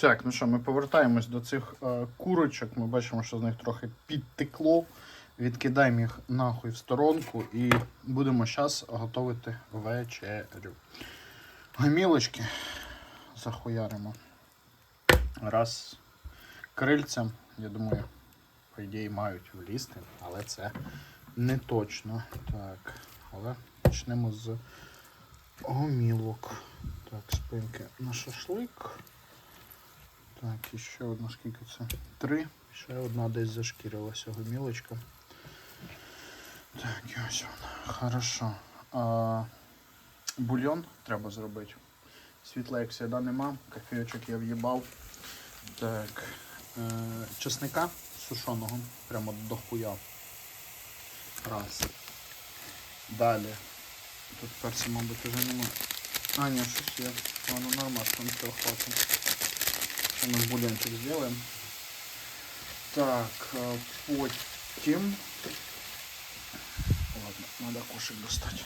Так, ну що, ми повертаємось до цих е, курочок. Ми бачимо, що з них трохи підтекло. Відкидаємо їх нахуй в сторонку і будемо зараз готувати вечерю. Гомілочки захуяримо. Раз. Крильцям, я думаю, по ідеї мають влізти, але це не точно. Так, але почнемо з гомілок. Так, спинки на шашлик. Так, і ще одна, скільки це? Три. Ще одна десь зашкірилася гомілочка. Так, і ось вона. Хорошо. А, бульйон треба зробити. Світла, як завжди, нема. Кофійочок я в'їбав. Так. Е, чесника сушеного. Прямо до хуя. Раз. Далі. Тут перця, мабуть, уже немає. А, ні, щось є. Воно нормально, там цього хватить. Ще ми бульончик зробимо. Так, е, потім. Ладно, треба кошик достати.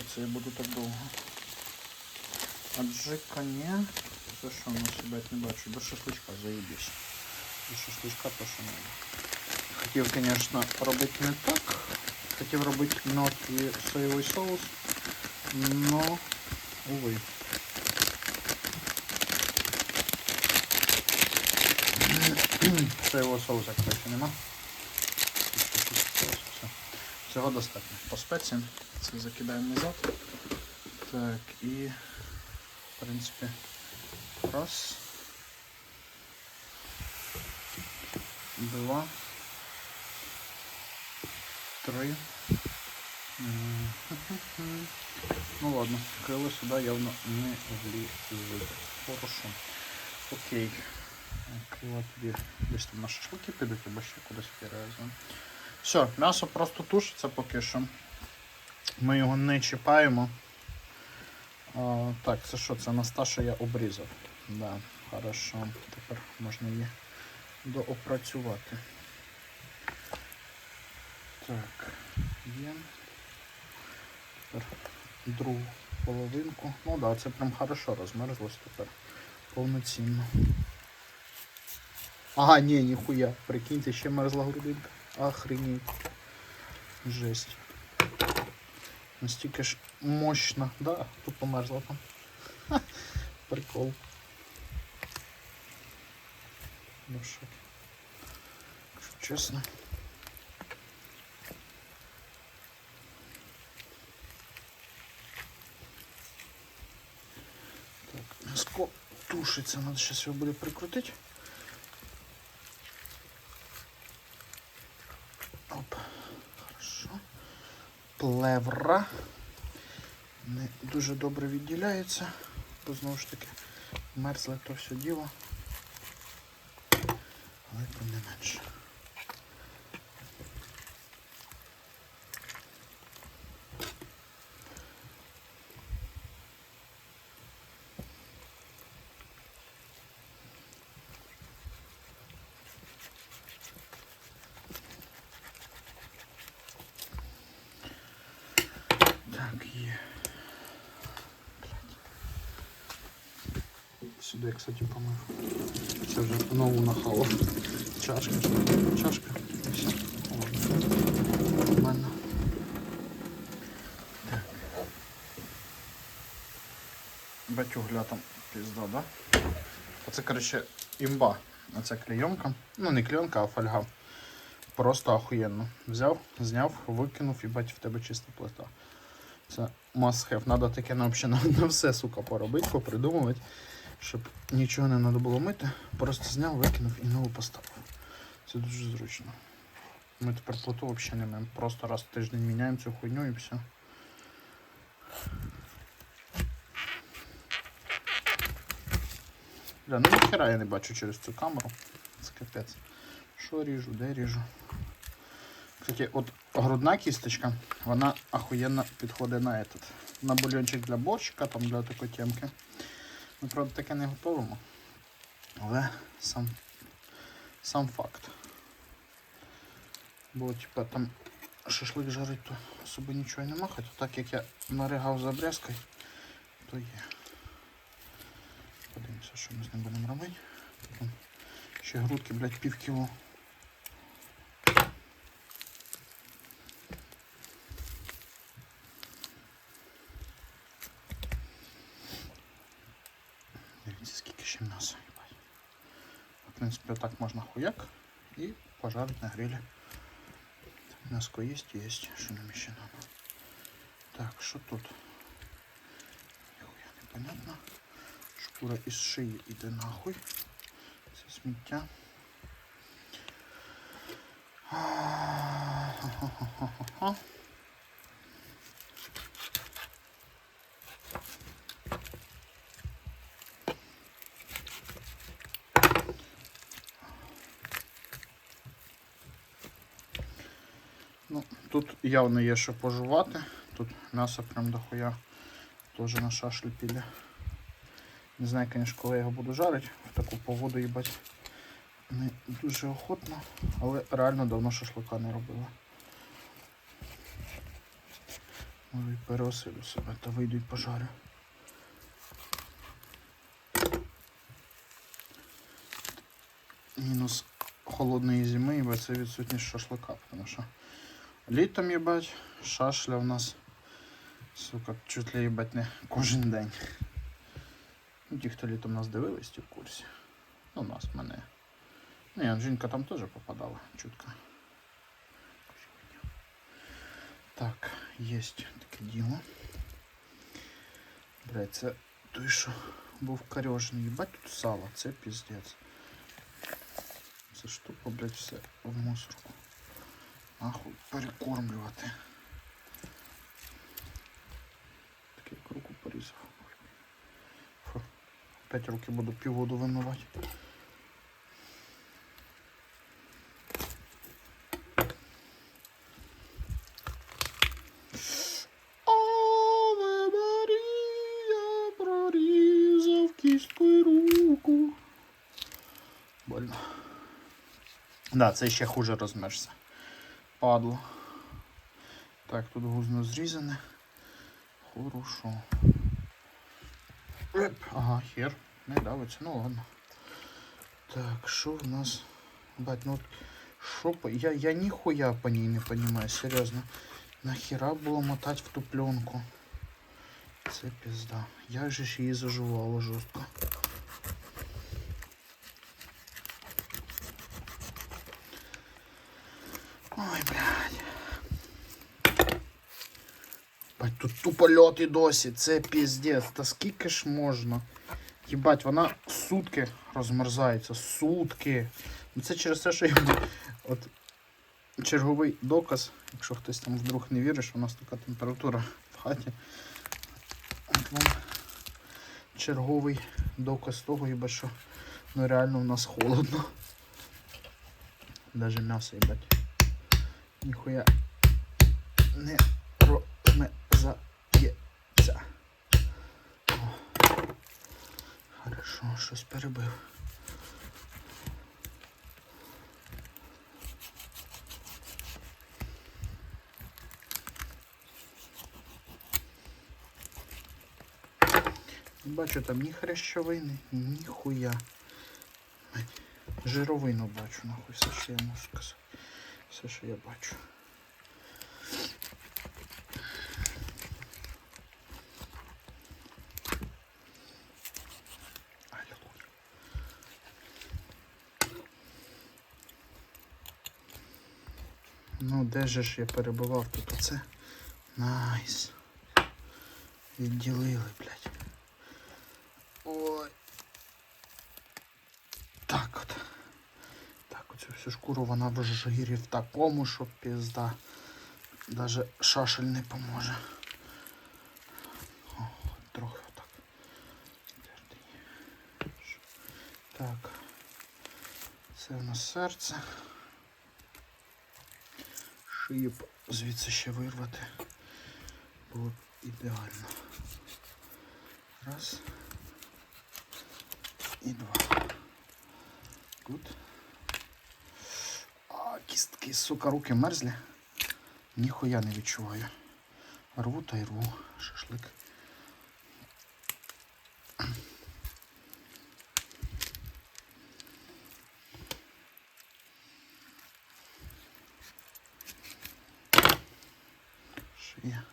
Оце я буду так довго. Аджика не. Це що у нас себе не бачу. До шашличка заїбись. До шашличка то що надо. Хотів, звісно, робити не так. Хотів робити мед і соєвий соус. Но, увы. Соєвого соуса, кстати, нема. Цього достатньо. По спеціям це закидаємо назад. Так, і в принципі раз. Два. Три. Ну ладно, крыло сюда явно не влізуть. Хорошо. Окей. Крила тобі десь там на шашлики підуть або ще кудись перевеземо. Все, м'ясо просто тушиться поки що. Ми його не чіпаємо. А, так, це що? Це Насташа я обрізав. Да, хорошо. Тепер можна її доопрацювати. Так, є. Тепер другу половинку. Ну да, це прям хорошо розмерзлось тепер. Повноцінно. Ага, ні, ніхуя. Прикиньте, ще мерзла грудинка. Охренеть. Жесть. Настільки ж мощно. Да, тут померзла там. Ха, прикол. Ну. Якщо чесно. Так, м'яско тушиться, надо сейчас його буде прикрутити. Плевра. Не дуже добре відділяється, бо знову ж таки мерзле то все діло. Але тим не менше. Так, є. Сюди, я, кстати, помив. Це вже нову нахавав. Чашка, чашка. Все. Нормально. Батюгля там пізда, да? Оце, коротше, імба. Оце клейонка. Ну, не клейонка, а фольга. Просто охуєнно. Взяв, зняв, викинув і бать в тебе чиста плита. Це must have. Надо таке взагалі на, на все, сука, поробити, попридумувати, щоб нічого не треба було мити. Просто зняв, викинув і нову поставив. Це дуже зручно. Ми тепер плиту взагалі не маємо. Просто раз в тиждень міняємо цю хуйню і все. Бля, ну ніхера я не бачу через цю камеру. Це капець. Що ріжу, де ріжу? Кстати, от грудна кісточка, вона охуєнно підходить на этот. На бульончик для борщика, там для такої темки. Ми, правда, таке не готовимо. Але сам, сам факт. Бо, типа, там шашлик жарить, то особо нічого нема, хоча так як я наригав за брязкою, то є. Подивимось. Це що ми з ним будемо робити? Потім ще грудки, блядь, пів кіло. Дивіться, скільки ще м'яса, їбать. Отак можна хуяк і пожарити на грилі. Мяско есть, есть, що нам ще надо. Так, що тут? Ніхуя непонятно. Шкура із шиї іде нахуй. Це сміття. Ха-ха-ха-ха-ха. Ну, тут явно є що пожувати. Тут м'ясо прям дохуя. Теж на шашлі піде. Не знаю, звісно, коли я його буду жарити. В таку погоду, їбать. Не дуже охотно, але реально давно шашлика не робила. Може і переосилю себе, та вийду і пожарю. Мінус холодної зими, їбать, це відсутність шашлика, тому що літом, їбать, шашля у нас, сука, чуть ли їбать не кожен день. Ну, ті, хто літом нас дивились, ті в курсі. Ну, нас, мене. Ні, жінка там теж попадала чутко. Так, есть таке діло. Блять, це той, що був корежений. Їбать тут сало, це піздець. Це ж тупо, блять, все в мусорку. Нахуй перекормлювати. Таке круку порізав. Фу. П'ять руки буду півводу вимивати. Руку. Больно. Да, це ще хуже розмерзся. Падло. Так, тут гузно зрізане. Хорошо. Еп, ага, хер. Не давиться, ну ладно. Так, що в нас? Бать, ну по. Я, я ніхуя по ній не понимаю, серйозно. Нахера було мотати в ту пленку? Це пізда. Як же ж її заживало жорстко. Ой, блядь. Бать, тут тупо льот і досі, це піздець. Та скільки ж можна? Єбать, вона сутки розмерзається. Сутки. Ну це через те, що я от черговий доказ, якщо хтось там вдруг не вірить, що у нас така температура в хаті. От вам черговий доказ того, єбать, що ну реально у нас холодно. Даже м'ясо, їбать. Ніхуя не промерзається. О. Хорошо, щось перебив. Бачу там ні хрящовини, ні хуя. Жировину бачу, нахуй, все, що я можу сказати. Все, що я бачу. Ну, де же ж я перебував тут оце? Найс. Відділили, блядь. Ой. Так от. Всю шкуру вона в жирі в такому, що пізда. Даже шашель не поможе. О, трохи отак. Так. Це в нас серце. Шию б звідси ще вирвати. Було б ідеально. Раз. І два. Гуд. Такі, сука, руки мерзлі. Ніхуя не відчуваю. Рву та й рву шашлик. Шия.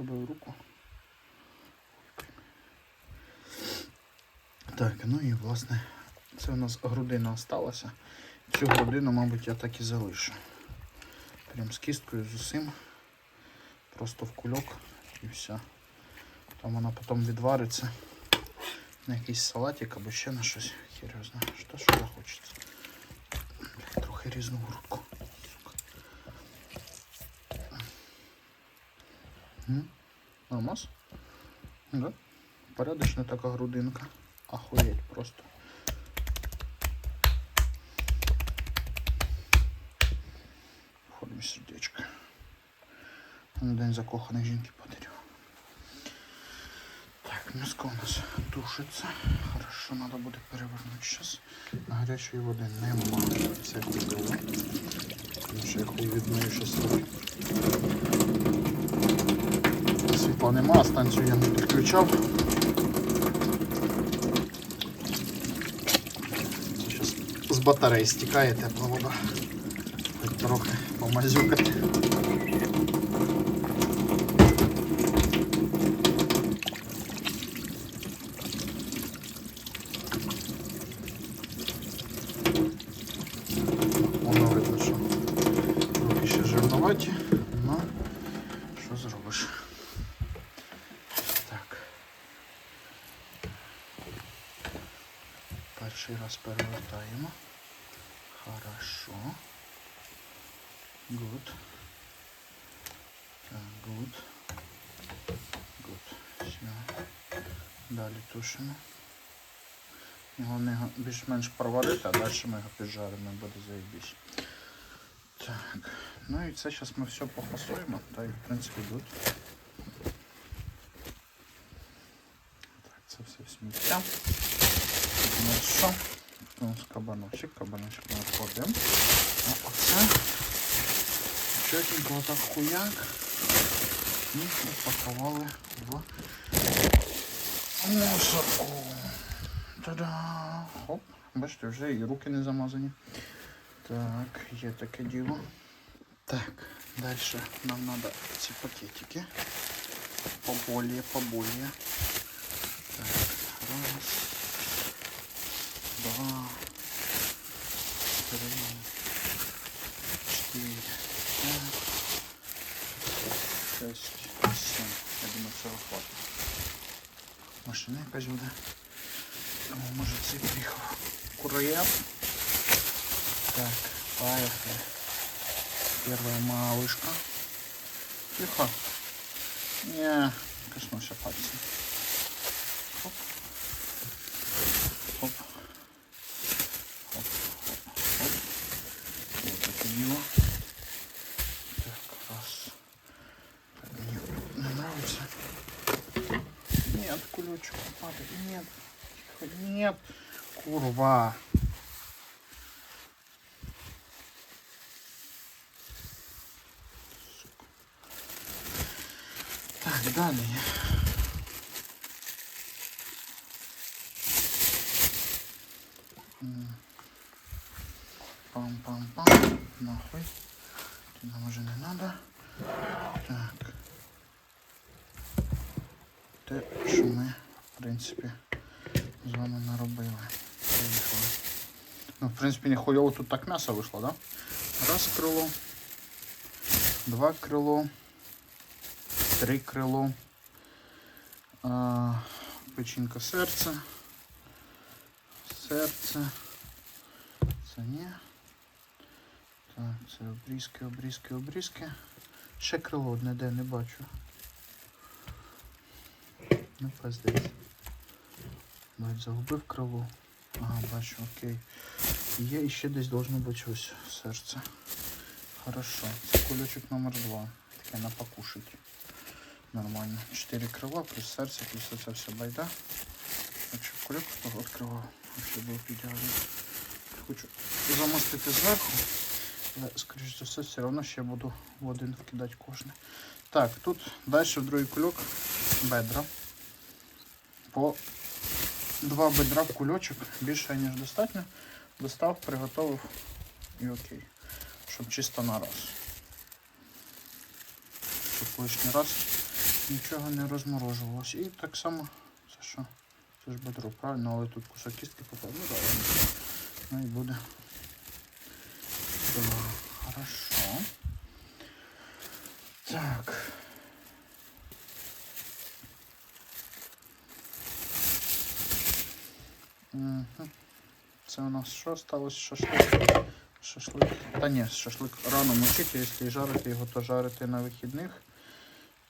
Пробив руку. Так, ну і власне, це у нас грудина осталася. Цю грудину, мабуть, я так і залишу. Прям з кісткою з усім. Просто в кульок і все. Там вона потім відвариться на якийсь салатик або ще на щось. Хер що, що захочеться. Трохи різну грудку. М? Нормас? Да? Порядочна така грудинка. Охуєть просто. Формі сердечка. На день закоханих жінки подарю. Так, м'яско у нас тушиться. Хорошо, треба буде перевернути зараз. Гарячої води нема. Все купили. Тому що я хуй відмию щас руки. Світла нема, станцію я не підключав. Зараз з батареї стікає тепла вода. Хоч трохи помазюкати. Воно видно, що трохи ще жирноваті, але що зробиш? Так. Перший раз перевертаємо. Хорошо. Good. Так, good. Good. Все. Далі тушимо. Його більш-менш проварити, а далі ми його піджаримо, буде заєбісь. Так, ну і це зараз ми все пофасуємо, та й в принципі тут. Так, це все сміття. Ну що? У нас кабаночок, кабаночок ми відходимо. А оце чотенько отак хуяк. І упакували в мусорку. Та-да! Хоп, бачите, вже і руки не замазані. Так, є таке діло. Так, далі нам треба ці пакетики. Поболее, поболее. Так, раз, два, три, Машина якась буде. Тому може цей приїхав. Кур'єр. Так, поехали. Первая малышка. Тихо. Не, коснулся пальцем. Нет, кулечек падает. Нет. Тихо, нет. Курва. Так, далее. Пам-пам-пам. Нахуй. Нам уже не надо. Так. Те, що ми, в принципі, з вами наробили. Поїхали. Ну, в принципі, не хуйово тут так м'ясо вийшло, да? Раз крило, два крило, три крило, а, печінка серця, серце, це ні. Так, це обрізки, обрізки, обрізки. Ще крило одне де не бачу. Ну, пиздець. Бать, загубив крило. Ага, бачу, окей. Є і ще десь должно бути ось серце. Хорошо. Це кульочок номер два. Таке на покушать. Нормально. Чотири крила, плюс серце, плюс оце все байда. Якщо б кульок відкривав, все було ідеально. Хочу замостити зверху. Але, скоріш за все, все одно ще буду в один вкидати кожне. Так, тут далі в другий кульок бедра. По два бедра в кульочок, більше ніж достатньо. Достав, приготовив і окей. Щоб чисто на раз. Щоб лишній раз нічого не розморожувалося. І так само, це що? Це ж бедро, правильно, але тут кусок кістки попав. Ну ну і буде. Два. Хорошо. Так. Це у нас що сталося? Шашлик. Шашлик. Та ні, шашлик рано мочити, якщо і жарити його, то жарити на вихідних.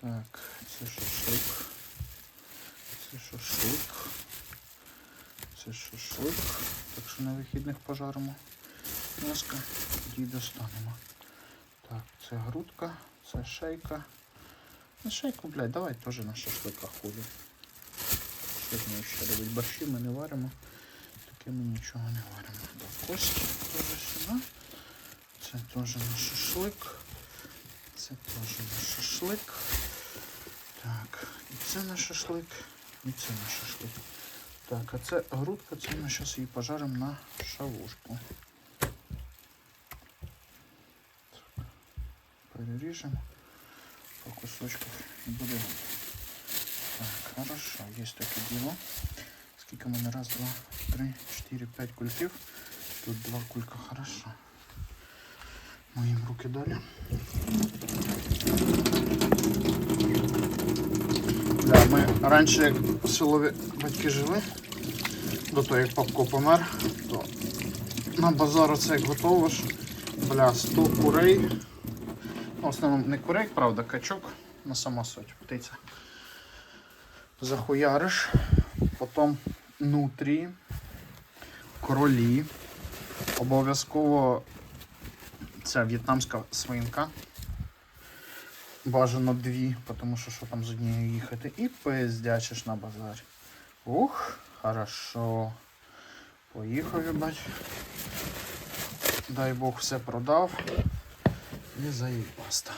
Так, це шашлик. Це шашлик. Це шашлик. Так що на вихідних пожаримо. М'яско. Й достанемо. Так, це грудка, це шейка. На шейку, блядь, давай теж на шашликах ходимо. Ми ще робити? Борщі ми не варимо. Таке ми нічого не варимо. Так, кості теж сюди. Це теж на шашлик. Це теж на шашлик. Так, і це на шашлик, і це на шашлик. Так, а це грудка, це ми зараз її пожаримо на шавушку. Переріжемо по кусочках і буде. Готово. Так, хорошо, є таке діло. Скільки в мене? Раз, два, три, чотири, п'ять кульків. Тут два кулька, хорошо. Моїм руки далі. Да, ми раніше, як в селові батьки жили, до того як папко помер, то на базар це як готовиш, бля, 100 курей. Ну, в основному не курей, правда, качок на сама суть, птиця. Захуяриш, потім нутрі, кролі. Обов'язково це в'єтнамська свинка. Бажано дві, тому що що там з однією їхати. І пиздячиш на базарі. Ух, хорошо. Поїхав, їбать. Дай Бог все продав. І заїбаста.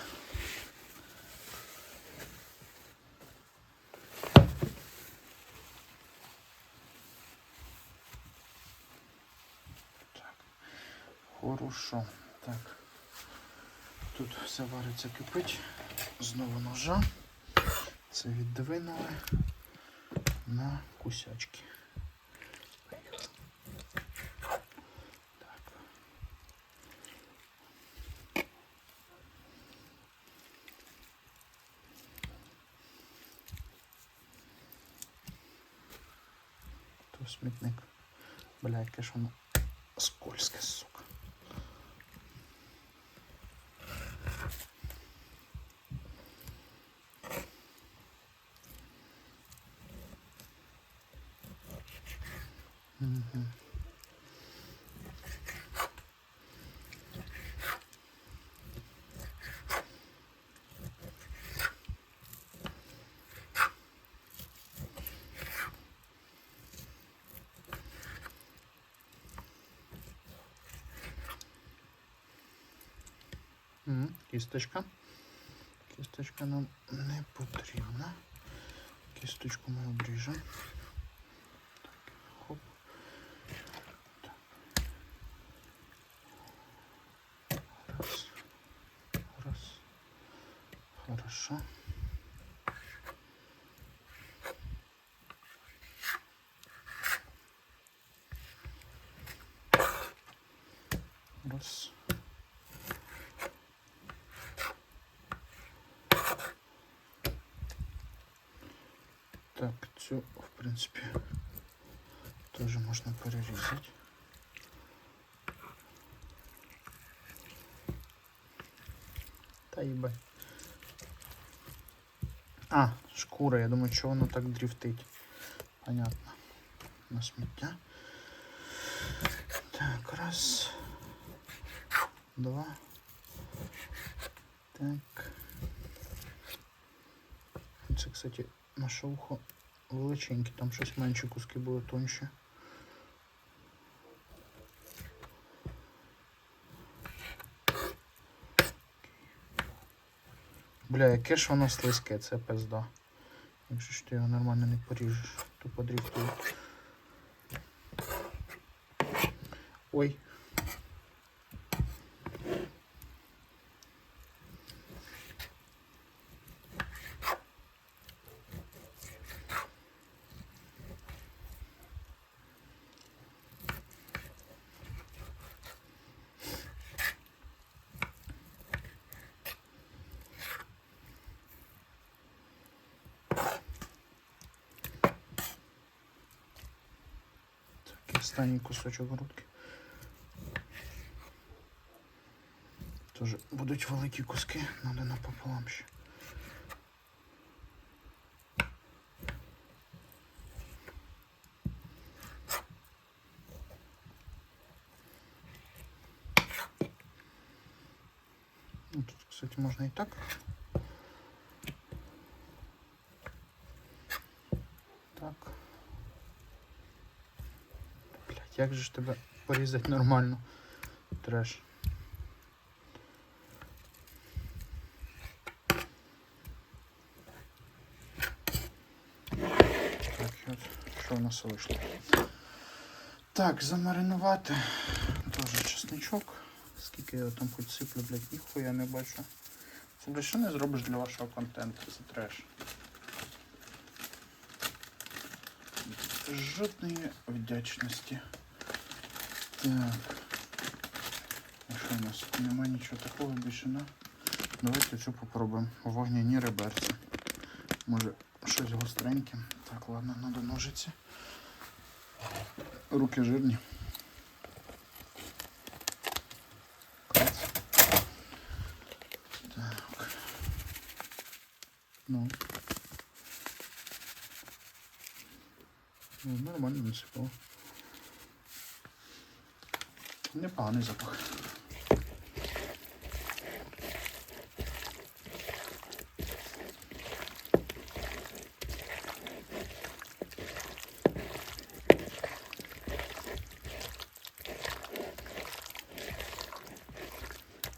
Хорошо. Так. Тут все вариться кипить. Знову ножа. Це віддвинули на кусячки. Смітник. Бля, яке ж воно скользке, сука. Кісточка. Кісточка нам не потрібна. Кісточку ми обріжемо. Так, хоп. Раз. Раз. Хорошо. Раз. Так, цю, в принципі, теж можна перерізати. Та їбать. А, шкура, я думаю, що воно так дрифтить. Понятно. На сміття. Так, раз. Два. Так. Це, кстати, на шовху величенькі, там щось менші куски були тонші. Бля, яке ж воно слизьке, це пизда. Якщо ж ти його нормально не поріжеш, то подріфтує. Ой. Останній кусочок грудки. Тоже будуть великі куски, треба напополам ще. Ну, Тут, кстати, і так. Так. Як же ж тебе порізати нормально? Треш. Так, от що в нас вийшло? Так, замаринувати. Теж чесничок. Скільки я там хоч сиплю, блядь, ніхуя не бачу. Це що не зробиш для вашого контенту? Це треш. Жодної вдячності. Так. А що у нас? Нема нічого такого більше, да? Давайте цю попробуємо. Вогняні реберці. Може щось гостреньке. Так, ладно, надо ножиці. Руки жирні. Так. Ну. Ну, нормально насипало. Непоганий запах.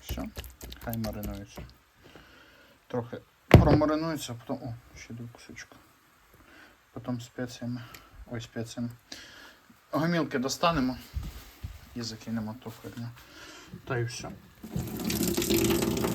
Все, хай маринується. Трохи промаринується, а потім... О, ще два кусочка. Потім спеціями. Ой, спеціями. Гомілки достанемо і закинемо ту херню. Та й все.